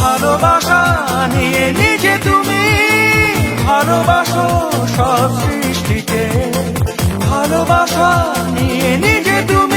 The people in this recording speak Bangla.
ভালোবাসা নিয়ে নিজে তুমি ভালোবাসো সব সৃষ্টিকে। ভালোবাসা নিয়ে নিজে তুমি